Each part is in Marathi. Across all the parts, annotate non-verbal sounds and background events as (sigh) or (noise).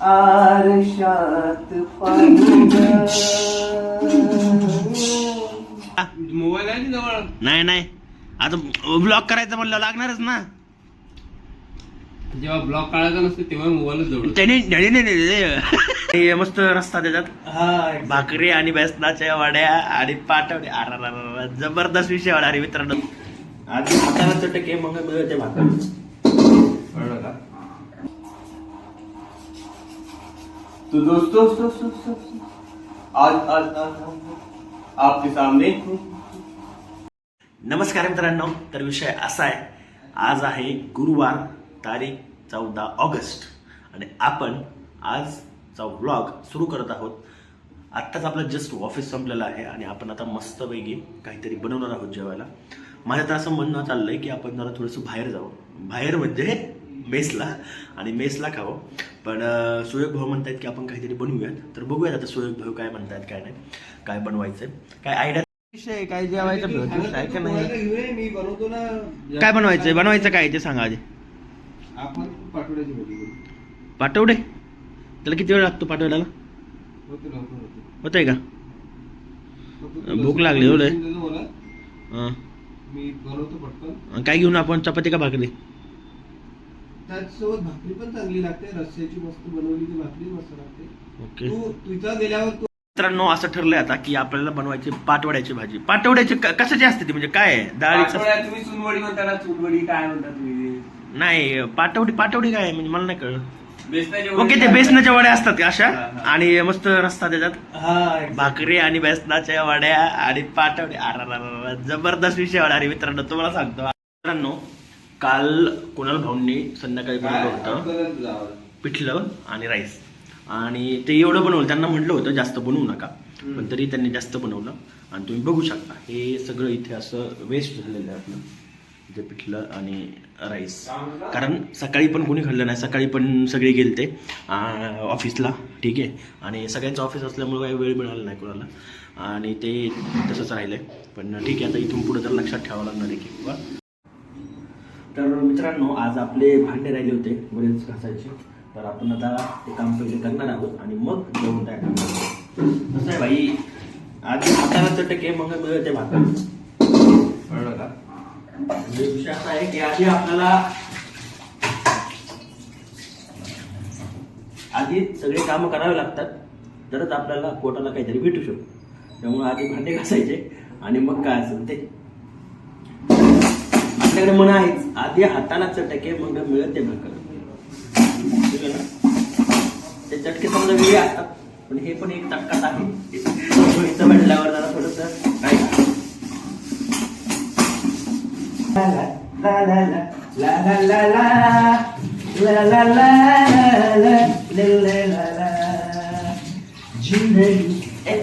आरशात मोबाईल आहे ना जवळ नाही नाही. आता ब्लॉक करायचं म्हणलं लागणारच ना. जेव्हा ब्लॉक काढायचा नसतो तेव्हा मोबाईलच जवळ त्याने नाही, नाही, नाही. हे मस्त रस्ता त्याच्यात हा भाकरी आणि बेसनाच्या वड्या आणि पाटवड्या. जबरदस्त विषय होणार आहे मित्रांनो. आधी हाताला चटके मग मिळते भाकर. कळलं का? तो दोस्तों दोस्तों, दोस्तों, दोस्तों, आज आज आज आपके सामने। नमस्कार मित्रांनो तर विषय असा आहे आज आहे गुरुवार तारीख चौदा ऑगस्ट. आणि आपण आजचा व्लॉग सुरू करत आहोत. आत्ताच आपलं जस्ट ऑफिस संपलेलं आहे आणि आपण आता मस्तपैकी काहीतरी बनवणार आहोत जेवायला. माझं तर असं म्हणणं चाललं आहे की आपण जरा थोडंसं बाहेर जाऊ बाहेर म्हणजे मेसला आणि मेसला खावं. पण सुयोग भाऊ म्हणतात की आपण काहीतरी बनवूयात. तर बघूयात आता सुयोग भाऊ काय म्हणतात काय नाही काय बनवायचंय. काय आयडिया विषय काय जेवायचं भेटतं काय का नाही. घेऊया मी बनवतो ना. काय बनवायचंय? बनवायचं काय ते सांगा आधी. आपण पाठवड्याची भाजी करू पाटवडे? त्याला किती वेळ लागतो पाटवड्याला होते होतंय का? भूक लागली, हो. काय घेऊन आपण? चपाती का भाकरी? त्याचसोबत भाकरी पण चांगली लागते. रस्स्याची मस्त बनवली की भाकरी मस्त लागते. ओके. तू तुझा गेल्यावर तू मित्रांनो असं ठरलंय आता की आपल्याला बनवायची पाटवड्याची भाजी. पाटवड्याची क- कशाची असते ती? म्हणजे काय? डाळीचं पाटोळ्या तुम्ही चुनवडी म्हणता ना चुनवडी काय म्हणता तुम्ही? नाही पाटवडी पाटवडी काय आहे? म्हणजे मला नाही कळलं. बेसनाची ओके ते बेसनाच्या वड्या असतात का अशा? हा, हा. आणि मस्त रस्ता त्याच्यात? हा भाकरी आणि बेसनाच्या वड्या आणि पाटवड्या अरारारारा. जबरदस्त विषय होणार आहे मित्रांनो तुम्हाला सांगतो. मित्रांनो काल कुणाल भाऊंनी संध्याकाळी बनवलं होतं. पिठलं आणि राईस. आणि ते एवढं बनवलं त्यांना म्हटलं होतं जास्त बनवू नका. पण तरी त्यांनी जास्त बनवलं. आणि तुम्ही बघू शकता हे सगळं इथे असं वेस्ट झालेलं आहे आपलं इथे पिठलं आणि राईस. कारण सकाळी पण कोणी खाल्लं नाही सकाळी पण सगळे गेलते अं, ऑफिसला ठीक आहे. आणि सगळ्यांचं ऑफिस असल्यामुळे काही वेळ मिळाला नाही कोणाला. आणि ते तसंच राहिलं पण ठीक आहे आता इथून पुढे तर लक्षात ठेवावं लागणार आहे की बाबा तर मित्रांनो आज आपले भांडे राहिले होते बरेच घासायचे. तर आपण आता ते काम पहिले करणार आहोत आणि मग जेवण तयार करणार कसं आहे भाई आधी हाताला आहे मग मिळते भाकर कळलं का? म्हणजे विषय असा आहे की आधी आपल्याला आधी सगळे कामं करावे लागतात. तरच आपल्याला पोटाला काहीतरी भेटू शकतो. त्यामुळे आधी भांडे घासायचे आणि मग काय असेल ते. आपल्याकडे म्हण आहेच आधी हाताला चटके मग मिळत ते भाकर ते चटके समजा वेगळे असतात पण हे पण एक चटकात आहे चवळीचं म्हटल्यावर जरा थोडस काय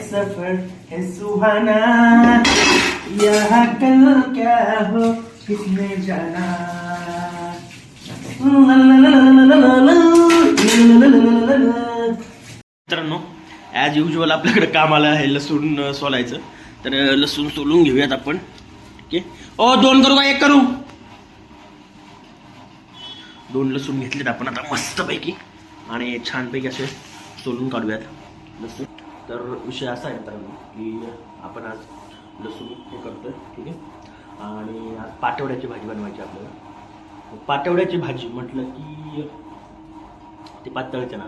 सफर है सुहाना यह कल क्या हो किसने जाना मित्रांनो ॲज युजल आपल्याकडे कामाला आहे लसूण सोलायचं. तर लसूण सोलून घेऊयात आपण. ओके ओ दोन करू का? एक करू? दोन लसूण घेतलेत आपण आता मस्तपैकी. आणि छानपैकी असे सोलून काढूयात लसूण. तर विषय असा आहे मित्रांनो की आपण आज लसूण हे करतोय. ठीक आहे? आणि आज पाटवड्याची भाजी बनवायची आपल्याला. पाटवड्याची भाजी म्हटलं की ते पातळ चणा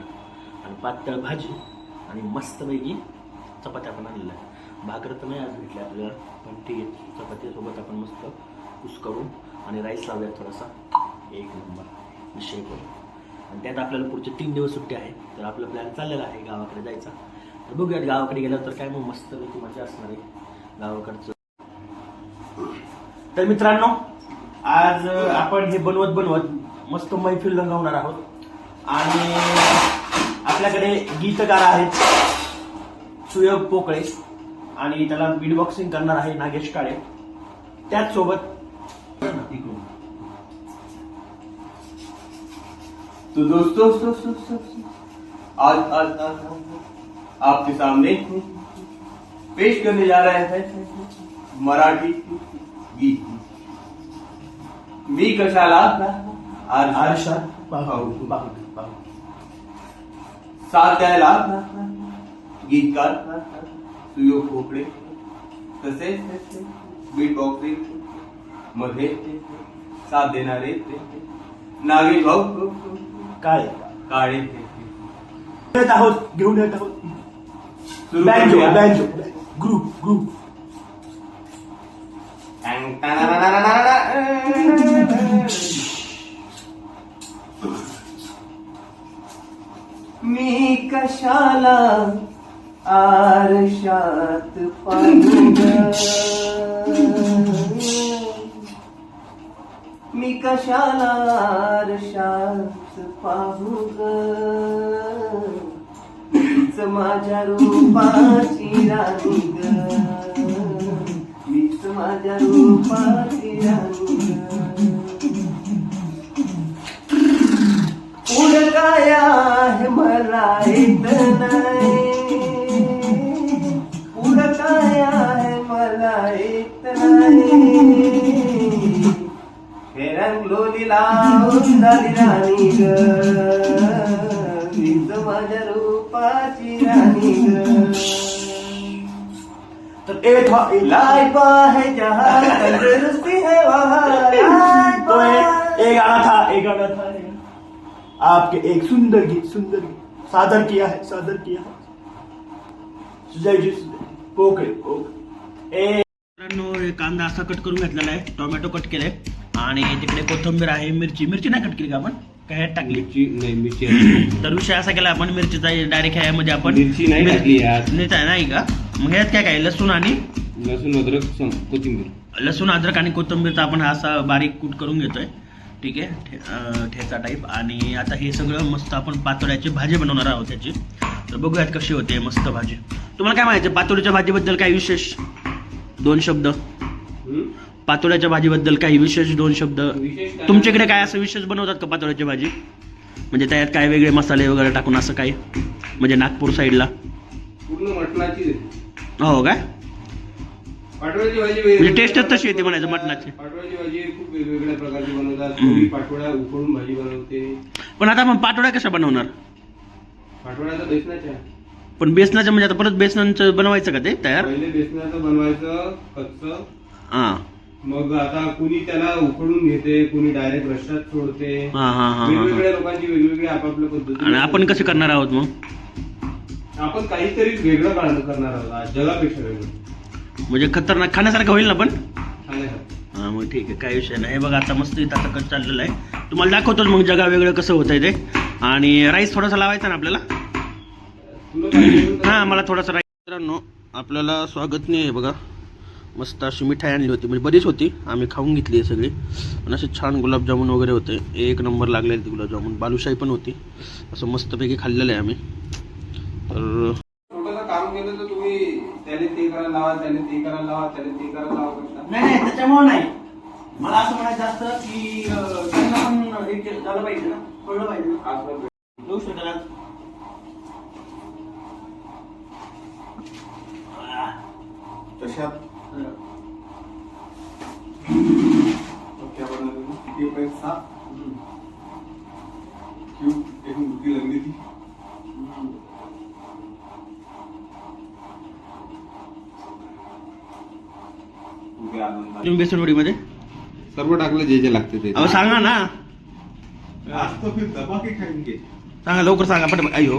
आणि पातळ भाजी आणि मस्तपैकी चपात्या आपण आणलेल्या आहे भाकर तर नाही आज भेटल्या आपल्याला पण ठीक आहे चपातीसोबत आपण मस्त कुस करून आणि राईस लावूया थोडासा एक नंबर विषय करू. आणि त्यात आपल्याला पुढचे तीन दिवस सुट्टी आहे तर आपला प्लॅन चाललेला आहे गावाकडे जायचा. तर बघूयात गावाकडे गेल्यावर तर काय मग मस्तपैकी मजा असणार आहे. गावाकडचं तर मित्रांनो आज आपण हे बनवत बनवत मस्त मैफिल रंगवणार आहोत. आणि आपल्याकडे गीतकार आहेत सुयोग पोकळे आणि त्याला बीट बॉक्सिंग करणार आहे नागेश काळे. त्याच सोबत तो दोस्तों दोस्तों, दोस्तों, आज आज आज आज। आपके सामने पेश करने जा रहे हैं। मराठी गीत। मी कशाला आरसा आरशा पाहू. साथ द्यायला? गीतकार सुयोग खोपडे तसेच बीट बॉक्सिंगमध्ये साथ देणारे नागे भाऊ. काय? काळे येत आहोत. घेऊन येत आहोत बँजो. बँजो ग्रुप ग्रुप (laughs) मी कशाला आरशात मी कशाला आरशात पाहू ग माझ्या रूपाची राणी ग माझ्या रूपाची राणी काय आहे मला येत नाही काय आहे मला येत नाही हे रंगलोली लावून झाली राणी ग माझ्या रूपाची राणी ग. लाइफ है जहाँ तंदुरुस्ती है वहाँ तो लाइफ एक गाना था एक गाना था। आपके एक सुंदर गीत सुंदर गीत। सादर किया है सादर किया है। Sujay ji okay okay. ए कांदा असा कट करून घेतलेला आहे. टोमॅटो कट केले आणि तिकडे कोथिंबीर आहे मिरची. मिरची नाही कट केली का आपण? काय टाकली? मिरची नाही मिरची आहे. तर विषय असा केला आपण मिरचीचा डायरेक्ट ह्यामध्ये आपण मिरची टाकली नाही का? मग ह्यात काय काय? लसूण आणि? लसूण अद्रक कोथिंबीर. लसूण अद्रक आणि कोथिंबीरचा आपण हा असा बारीक कूट करून घेतोय. ठीक आहे? ठे- अं, ठेचा टाईप आणि आता हे सगळं मस्त आपण पातोड्याची भाजी बनवणार आहोत त्याची तर बघूयात कशी होते मस्त भाजी. तुम्हाला काय माहिती पातोड्याच्या भाजीबद्दल काय विशेष? दोन शब्द? पातोड्याच्या भाजीबद्दल काही विशेष दोन शब्द? विशेष काय? तुमच्याकडे काय असं विशेष बनवतात का पातोड्याची भाजी? म्हणजे त्यात काय वेगळे मसाले वगैरे टाकून असं काय म्हणजे नागपूर साईडला? पूर्ण मटणाची. हो काय पाटोळ्याची भाजी वेगळी- म्हणजे टेस्टच तशी येते म्हणायचं मटणाची. पाटोळ्याची भाजी खूप वेगवेगळ्या प्रकारची बनवतात. कोणी पाटोळ्या भाजी बनवते. पण आता आपण पातोड्या कशा बनवणार? पाटोळ्याचा बेसनाच्या. पण बेसनाचं म्हणजे आता परत बेसनाचं बनवायचं का ते तयार? पहिले बेसनाचं बनवायचं कच्च. हां. मग आता कुणी त्याला उकडून घेते कुणी डायरेक्ट रश्यात सोडते. हां हां हां हां वेगवेगळ्या लोकांची वेगवेगळी आपापल्या पद्धती आणि आपण कसे करणार आहोत मग? आपण काहीतरी वेगळं काढ- करणार आहोत आज जगापेक्षा वेगळं. म्हणजे खतरनाक. खाण्यासारखं होईल ना पण? हां मग ठीक आहे काही विषय नाही. हे बघा आता मस्त इथं आता कट चाललेलं आहे. तुम्हाला दाखवतोच मग जगा वेगळं कसं होतंय ते. आणि राईस थोडासा लावायचा ना आपल्याला? तुला हां मला थोडासा राईस. मित्रांनो आपल्याला स्वागत नाही आहे बघा. मस्त अशी मिठाई आणली होती. म्हणजे बरीच होती. आम्ही खाऊन घेतली आहे सगळी. आणि असे छान गुलाबजामुन वगैरे होते. एक नंबर लागलेले ते गुलाबजामुन. बालुशाही पण होती. असं मस्तपैकी खाल्लेलं आहे आम्ही. तर काम केलं तर तुम्ही त्याने ते करायला लावा त्याने ते करायला लावा त्याने ते करायला लावा नाही नाही त्याच्यामुळे नाही. मला असं म्हणायचं असतं की अं, त्यांना पण हे केलं- झालं पाहिजे ना? कळलं पाहिजे ना? आज पण येऊ शकेल आज. आह, तशात? बरं. क्या बनवलं किती पैसा क्यों एक मुर्गी लंबी थी उद्या तुम्ही बेसनवडीमध्ये? सर्व टाकलं जे जे लागते ते. अहो सांगा ना. आज तो फिर दबा के खाएंगे. सांगा लवकर सांगा पट अयो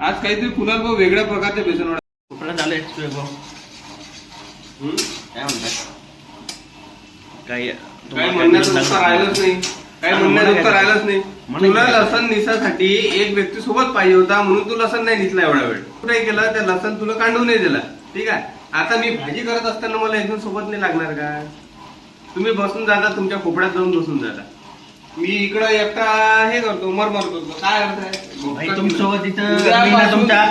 आज काहीतरी कुणाल भाऊ वेगळ्या प्रकारचे बेसन वडा कुठला झालंय हम्म? काय म्हणताय? काय काही म्हणण्याचं उत्तर राहिलंच नाही. काही म्हणण्याचं उत्तर राहिलंच नाही. तुला काय? लसण निसासाठी एक व्यक्ती सोबत पाहिजे होता म्हणून तू लसण नाही निसला एवढा वेळ. तू काय केलं त्या लसण तुला कांडून नाही दिला. ठीक आहे? आता मी भाजी करत असताना मला एकदम सोबत नाही लागणार का? तुम्ही बसून जाता तुमच्या खोपड्यात जाऊन बसून जाता. मी इकडं एकटा हे करतो मरमर करतो काय अर्थ आहे? भाई मी ना तुमच्या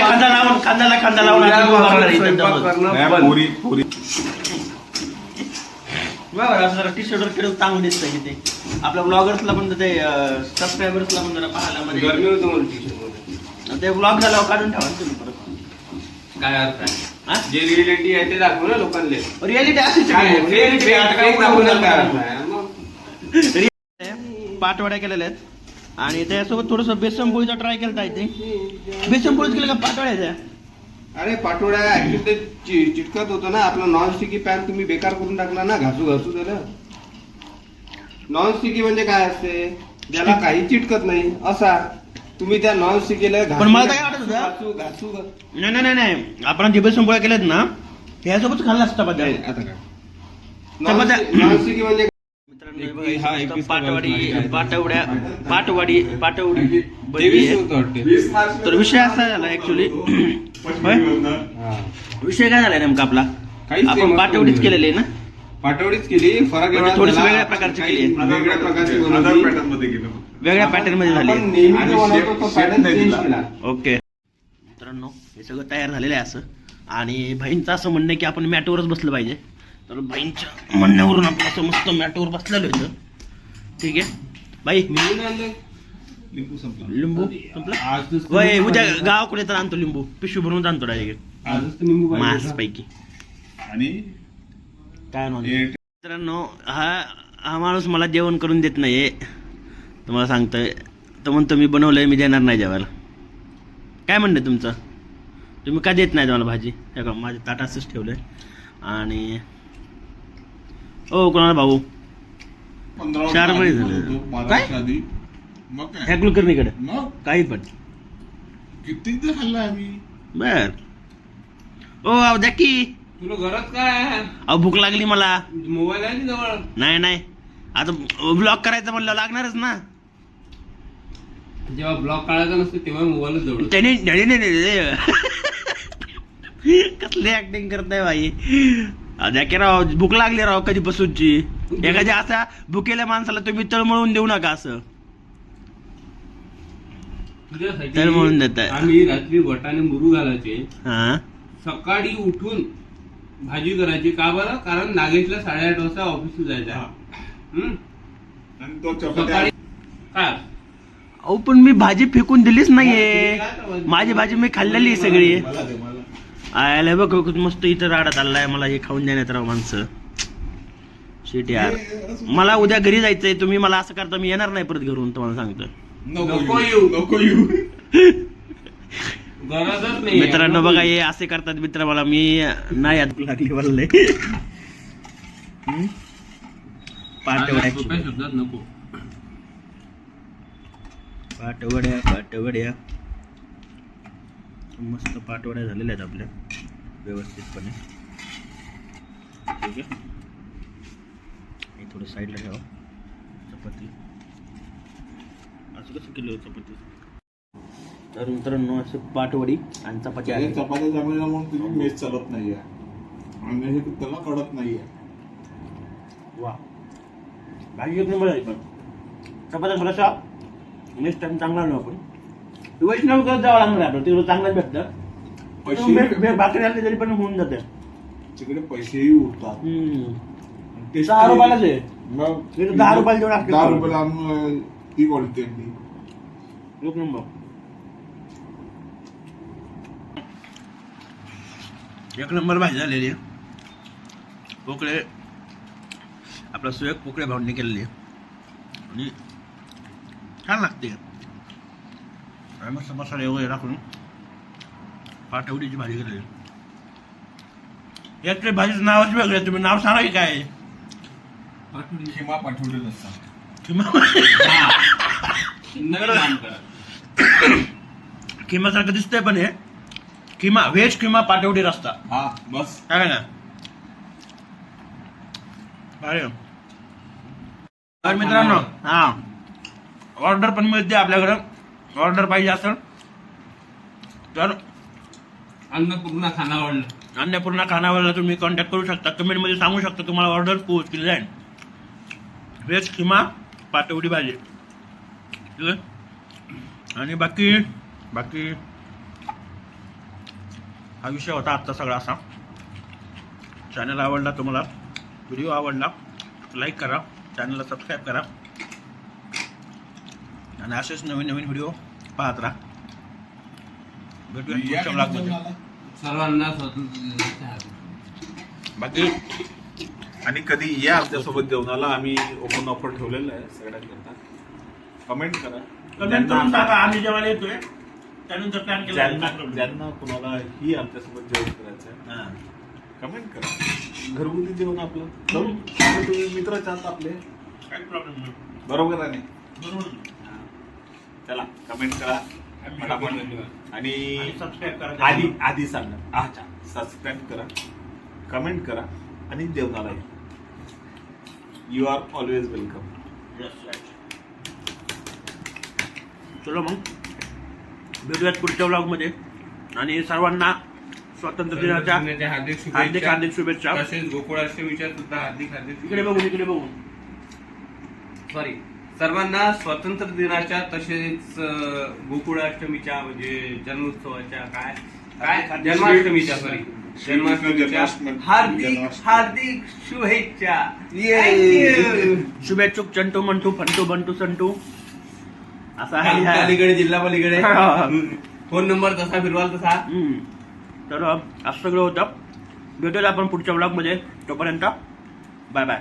खांदा लावून खांद्याला खांदा लावून आता उभा राहणार इथं स्वयंपाक जवळ. करणं. बंद. पूरी पूरी बरोबर असं जरा टी शर्टवर केलं चांगलं दिसतंय की ते. आपल्या ब्लॉगर्सला पण ते सबस्क्रायबर्सला पण जरा पाहायला मध्ये गरमी होतं मला टी-शर्टमध्ये. ते ब्लॉग झाल्यावर काढून ठेवा ना तुम्ही परत. काय अर्थ आहे? जे रिएलिटी आहे ते दाखवू ना लोकांना अशीच काय आहे. Reality आता पाटवड्या केलेल्या आहेत. आणि त्यासोबत थोडस बेसन पोळीचा ट्राय केला इथे. बेसन पोळीच केलं का पातळ्याच्या अरे पाटोड्या ऍक्च्युली ते चि- चिटकत होतं ना आपलं नॉन स्टिकी पॅन तुम्ही बेकार करून टाकला ना घासू घासू त्याला. नॉन स्टिकी म्हणजे काय असते? ज्याला काही चिटकत नाही असा. तुम्ही त्या नॉन स्टिकीला पण मला तर काय वाटत होतं? घासू घासू घासू नाही नाही नाही नाही आपण जे बेसन पोळ्या केल्यात ना त्यासोबत खाल्ला असता नाही, पातळ्या आता काय म्हणजे मित्रांनो, हे बघा, हा, पाटवाडी. पाटवड्या पाटवाडी पाटवडी तेवीस. होतं वाटते तर विषय असा झाला ऍक्च्युली होय हा. विषय काय झालाय नेमका आपला काहीच नाही, आपण मस्त पाटवडीच बनली. केलेली आहे ना पाटवडीच केली फरक म्हणजे एवढा थोडीशी झाला, वेगळ्या प्रकारची काही केली. वेगळ्या प्रकारची बनवली. पॅटर्नमध्ये गेलो वेगळ्या पॅटर्नमध्ये झाली आपण नेहमी आणि जो बनवतो शेप- तो शेप pattern नाही change दिला. केला. ओके मित्रांनो हे सगळं तयार झालेलं आहे असं आणि बहीणचं असं म्हणणं आहे की आपण मॅटवरच बसलं पाहिजे तर बहीणच्या म्हणण्यावरून आपण असं मस्त मॅटवर बसलेलो इथं ठीक आहे बाई. लिंबू संपला लिंबू संपला आज वय उद्या. गावाकडे तर आणतो लिंबू पिशवी भरून आणतो डायरेक्ट आजच तर लिंबू पाहिजे मास होता. पैकी आणि काय म्हणतो? हे मित्रांनो हा हा माणूस मला जेवण करून देत नाहीये. तुम्हाला सांगतोय तो म्हणतो मी बनवलंय मी देणार नाही जेवायला. काय म्हणणं आहे तुमचं? तुम्ही का देत नाही मला भाजी? हे का माझं ताट असंच ठेवलंय. आणि ओ कोणाला भाऊ? चार महिने झाले. काय? ह्या काय? कुलकर्णीकडे? काही पण. कितीदा खाल्लाय आम्ही. बर. ओ अहो द्या की. तुला गरज काय आहे? अहो भूक लागली मला. मोबाईल आहे ना जवळ? नाही नाही. आता ब्लॉक करायचं म्हणलं लागणारच ना. जेव्हा ब्लॉक काढायचा नसतो तेव्हा मोबाईलच जवळ. त्याने नाही नाही, नाही, नाही. कसली ऍक्टिंग करताय बाई? द्या की राव भूक लागली राव कधी बसूची एखाद्या असा भुकेल्या माणसाला तुम्ही तळमळून देऊ नका असं. तुझ्यासाठी तर म्हणून देताय. आम्ही रात्री वटाने मुरू घालायचे. हा? सकाळी उठून भाजी करायची. का बरं? कारण नागेशला साडेआठ वाजता ऑफिसला जायचं आहे. हम्म? आणि तो चपात्या सकाळी काय अहो पण मी भाजी फेकून दिलीच नाहीये. माझी भाजी मी खाल्लेली आहे सगळी. मला दे मला आयला बघ बघ, मस्त इथं राडा चाललाय. मला हे खाऊन देण्यात राव माणसं. शेट यार. मला उद्या घरी जायचंय. तुम्ही मला असं करता मी येणार नाही परत घरून तुम्हाला सांगतो. नको येऊ. येऊ. नको येऊ. (laughs) गरजच नाही मित्रांनो बघा हे असे करतात मित्र मला. मी नाही आता लागली सोप्या शब्दात नको. पाटवड्या पाटवड्या मस्त पाटवड्या झालेल्या आहेत आपल्या व्यवस्थितपणे. ठीक आहे. हे थोडं साईडला ठेवा. चपाती. असं कसं केलं होतं चपाती? तर मित्रांनो असं पाटवडी आणि चपाती आहे. चपात्या जमिनीला मग तुझी मेस चालत नाहीये. आणि हे त्याला कळत नाहीये. वा. भाजी एक नंबर आहे पण चपात्या थोडासा नेक्स्ट टाइम चांगला आणू आपण. वैष्णव करत जावं लागणार आपलं तिकडं चांगलाच भेटतं. पैसे भाकरी आणली तरी पण होऊन जाते. तिकडे पैसेही उरतात. हम्म. दहा रुपयालाच आहे. मग दहा रुपयाला जेवढं दहा. रुपयाला ती क्वालिटी एक नंबर. एक नंबर भाजी झालेली आहे. पोकळे आपला सुयोग पोकळे भावनी केलेली आहे. आणि छान लागते. आणि मस्त मसाले वगैरे टाकून पाटवडीची भाजी केलेली याचे भाजीचं नावच वेगळं. तुम्ही नाव सांगा की काय? खिमा पाठवले नसतात किंवा नवीन नाम करा. किमासारखं दिसतंय पण हे. किमा व्हेज किमा पाटवडी रस्ता. हा बस. काय ना? अरे. तर मित्रांनो हा. ऑर्डर पण मिळते आपल्याकडं. ऑर्डर पाहिजे असेल तर अन्नपूर्णा खानावळला. अन्नपूर्णा खानावरला तुम्ही कॉन्टॅक्ट करू शकता. कमेंटमध्ये सांगू शकता तुम्हाला ऑर्डर पोच केली जाईल व्हेज किमा पाटवडी भाजी. ठीक आहे? आणि बाकी बाकी हा विषय होता आजचा सगळा असा. चॅनल आवडला तुम्हाला व्हिडिओ आवडला लाईक करा चॅनलला सबस्क्राईब करा. आणि असेच नवीन नवीन व्हिडिओ पाहत राहा. भेटूया. सर्वांना बाकी आणि कधी या आमच्यासोबत जेवणाला आम्ही ओपन ऑफर ठेवलेलं आहे सगळ्यांकरता. कमेंट करा. कमेंट करून सांगा आम्ही जेव्हा येतोय. त्यानंतर प्लॅन केला. ज्यांना ज्यांना कुणाला ही आमच्यासोबत जेवण करायचं आहे कमेंट करा. घरगुती जेवण आपलं. करू आणि तुम्ही मित्रच आहात आपले? काही प्रॉब्लेम नाही. बरोबर आहे नाही? बरोबर चला कमेंट करा. आणि आणि सबस्क्राईब करा. आधी आधी सांगा. अच्छा सबस्क्राईब करा. कमेंट करा. आणि जेवणाला या. You are always welcome Yes, right. चलो मग. भेटूयात पुढच्या व्लॉगमध्ये आणि सर्वांना स्वातंत्र्य दिनाच्या हार्दिक हार्दिक शुभेच्छा. हार्दिक शुभेच्छा. तसेच गोकुळाष्टमीच्या सुद्धा हार्दिक हार्दिक इकडे बघून इकडे बघून. सॉरी सर्वांना स्वातंत्र्य दिनाच्या तसेच गोकुळाष्टमीच्या म्हणजे जन्मोत्सवाच्या काय? काय? जन्माष्टमीच्या सॉरी जन्माष्टमीच्या जन्माष्टमी. हार्दिक. हार्दिक शुभेच्छा. शुभेच्छुक चंटू मंटू फंटू बंटू संटू असा आहे. तालुका अलीकडे जिल्हा पलीकडे. (laughs) हा. फोन नंबर तसा फिरवाल तसा. हम्म. तर असं सगळं होतं. भेटूया आपण पुढच्या ब्लॉगमध्ये तोपर्यंत बाय बाय